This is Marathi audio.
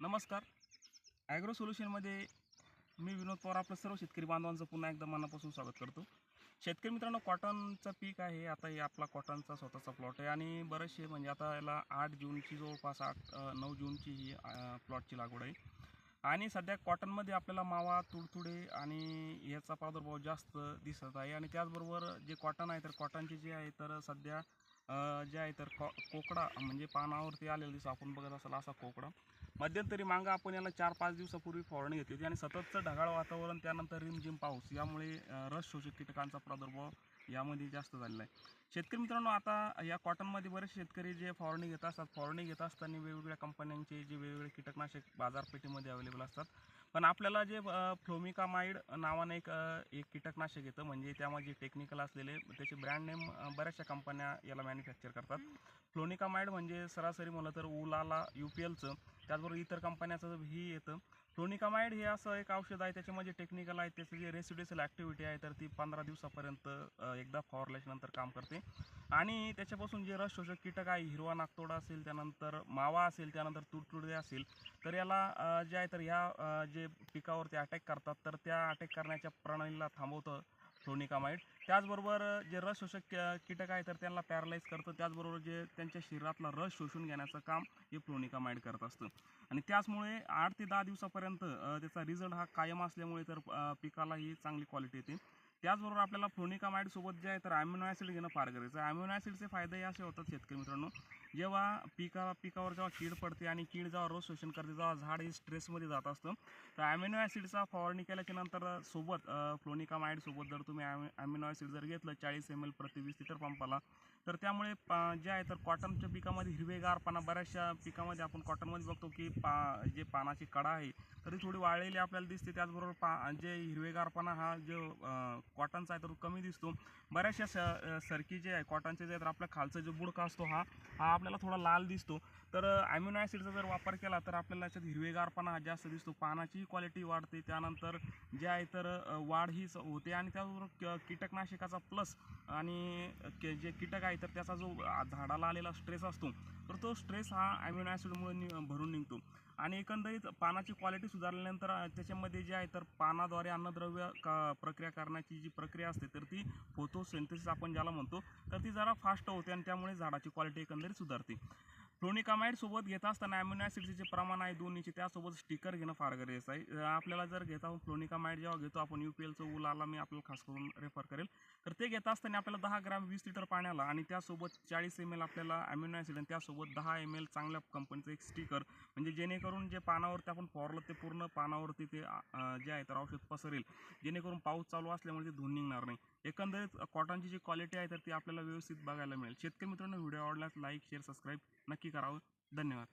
नमस्कार. ॲग्रो सोल्युशनमध्ये मी विनोद पवार आपलं सर्व शेतकरी बांधवांचं पुन्हा एकदा मनापासून स्वागत करतो. शेतकरी मित्रांनो कॉटनचं पीक आहे. आता हे आपला कॉटनचा स्वतःचा प्लॉट आहे आणि बरेचसे म्हणजे आता याला आठ जूनची जवळपास आठ नऊ जूनची ही प्लॉटची लागवड आहे. आणि सध्या कॉटनमध्ये आपल्याला मावा तुडतुडे आणि याचा प्रादुर्भाव जास्त दिसत आहे. आणि त्याचबरोबर जे कॉटन आहे तर कॉटनचे जे आहे तर सध्या जे आहे तर कॉ कोकडा म्हणजे पानावरती आलेलं दिसतं. आपण बघत असाल असा कोकडा. मध्यंतरी मागं आपण याला चार पाच दिवसापूर्वी फवारणी घेतली होती आणि सततचं ढगाळ वातावरण त्यानंतर रिमझिम पाऊस यामुळे रस शोषक कीटकांचा प्रादुर्भाव यामध्ये जास्त झालेला आहे. शेतकरी मित्रांनो आता या कॉटनमध्ये बरेच शेतकरी जे फवारणी घेत असतात फवारणी घेत असताना वेगवेगळ्या कंपन्यांचे जे वेगवेगळे कीटकनाशक बाजारपेठेमध्ये अवेलेबल असतात. पण आपल्याला जे फ्लोमिकामाइड नावाने एक एक कीटकनाशक येतं म्हणजे त्यामध्ये टेक्निकल असलेले त्याचे ब्रँड नेम बऱ्याचशा कंपन्या याला मॅन्युफॅक्चर करतात. फ्लोनिकामाइड म्हणजे सरासरी म्हणलं तर उलाला यू पी एलचं. त्याचबरोबर इतर कंपन्याचं ही येतं फ्लोनिकामाइड हे असं एक औषध आहे त्याच्यामध्ये टेक्निकल आहे त्याचं जे रेसिड्युसल ॲक्टिव्हिटी आहे तर ती पंधरा दिवसापर्यंत एकदा फवारल्याच्या नंतर काम करते. आणि त्याच्यापासून जे रस शोषक कीटक आहे हिरवा नागतोडा असेल त्यानंतर मावा असेल त्यानंतर तुडतुडे असेल तर याला जे आहे तर ह्या जे पिकावर ते अटॅक करतात तर त्या अटॅक करण्याच्या प्रणालीला थांबवतं. सोनिकामाइड त्याचबरोबर जे रस शोषक कीटक आहे तर त्यांना पॅरालाईज करतं. त्याचबरोबर जे त्यांच्या शरीरातला रस शोषून घेण्याचं काम हे फ्लोनिकामाइड करत असतं. आणि त्याचमुळे आठ ते दहा दिवसापर्यंत त्याचा रिझल्ट हा कायम असल्यामुळे तर पिकालाही पिकाला ही चांगली क्वालिटी येते. त्याचबरोबर आपल्याला फ्लोनिकामाइड सोबत जे आहे तर अॅमिनो ॲसिड घेणं फार गरजेचं आहे. अॅमिनो ॲसिडचे फायदे असे होतात शेतकरी मित्रांनो. जेव्हा पिका पिकावर जेव्हा कीड पडते आणि कीड जेव्हा रोज शोषण करते जेव्हा झाड हे स्ट्रेसमध्ये जात असतं तर अॅमिनो ॲसिडचा फवारणी केल्याच्यानंतर सोबत फ्लोनिकामाइड सोबत जर तुम्ही अॅमिनो ॲसिड जर घेतलं चाळीस एम एल प्रति वीस लिटर पंपाला तर त्यामुळे पा जे आहे तर कॉटनच्या पिकामध्ये हिरवेगारपणा बऱ्याचशा पिकामध्ये आपण कॉटनमध्ये बघतो की पा जे पानाची कडा आहे तरी थोडी वाळलेली आपल्याला दिसते. त्याचबरोबर पा जे हिरवेगारपणा हा जो कॉटनचा आहे तर तो कमी दिसतो. बऱ्याचशा स सरकी जे आहे कॉटनचे जे आहे तर आपल्या खालचा जो बुडका असतो हा हा आपल्याला थोडा लाल दिसतो. तर ॲम्युनो ॲसिडचा जर वापर केला तर आपल्याला याच्यात हिरवेगारपणा हा जास्त दिसतो. पानाची क्वालिटी वाढते. त्यानंतर जे आहे तर वाढ ही होते. आणि त्याचबरोबर क- कीटकनाशकाचा प्लस आणि के- जे कीटक आहे तर त्याचा जो झाडाला आलेला स्ट्रेस असतो तर तो स्ट्रेस हा ॲम्युनो ॲसिडमुळे नि भरून निघतो. आणि एकंदरीत पानाची क्वालिटी सुधारल्यानंतर त्याच्यामध्ये जे आहे तर पानाद्वारे अन्नद्रव्य का प्रक्रिया करण्याची जी प्रक्रिया असते तर ती फोतोसेंथेसिस आपण ज्याला म्हणतो तर ती जरा फास्ट होते आणि त्यामुळे झाडाची क्वालिटी एकंदरीत सुधारते. टोनिकामाइड सोबत घेत असताना ॲम्युनो ॲसिडचे जे प्रमाण आहे दोन्हीचे. त्यासोबत स्टिकर घेणं फार गरजेचं आहे. आपल्याला जर घेता फ्लोनिकामाइड जेव्हा घेतो आपण यू पी एलचं उलाला मी आपल्याला खास करून रेफर करेल. तर ते घेत असताना आपल्याला दहा ग्रॅम वीस लिटर पाण्याला आणि त्यासोबत चाळीस एम एल आपल्याला ॲम्युनो ॲसिड आणि त्यासोबत दहा एम एल चांगल्या कंपनीचं एक स्टिकर म्हणजे जेणेकरून जे पानावरती आपण फॉरलं ते पूर्ण पानावरती ते जे आहे तर औषध पसरेल. जेणेकरून पाऊस चालू असल्यामुळे ते धुवून निघणार नाही. एकंदरीत कॉटनची जी क्वालिटी आहे तर ती आपल्याला व्यवस्थित बघायला मिळेल. शेतकरी मित्रांनो व्हिडिओ आवडल्यास लाईक शेअर सबस्क्राईब नक्की करावं. धन्यवाद.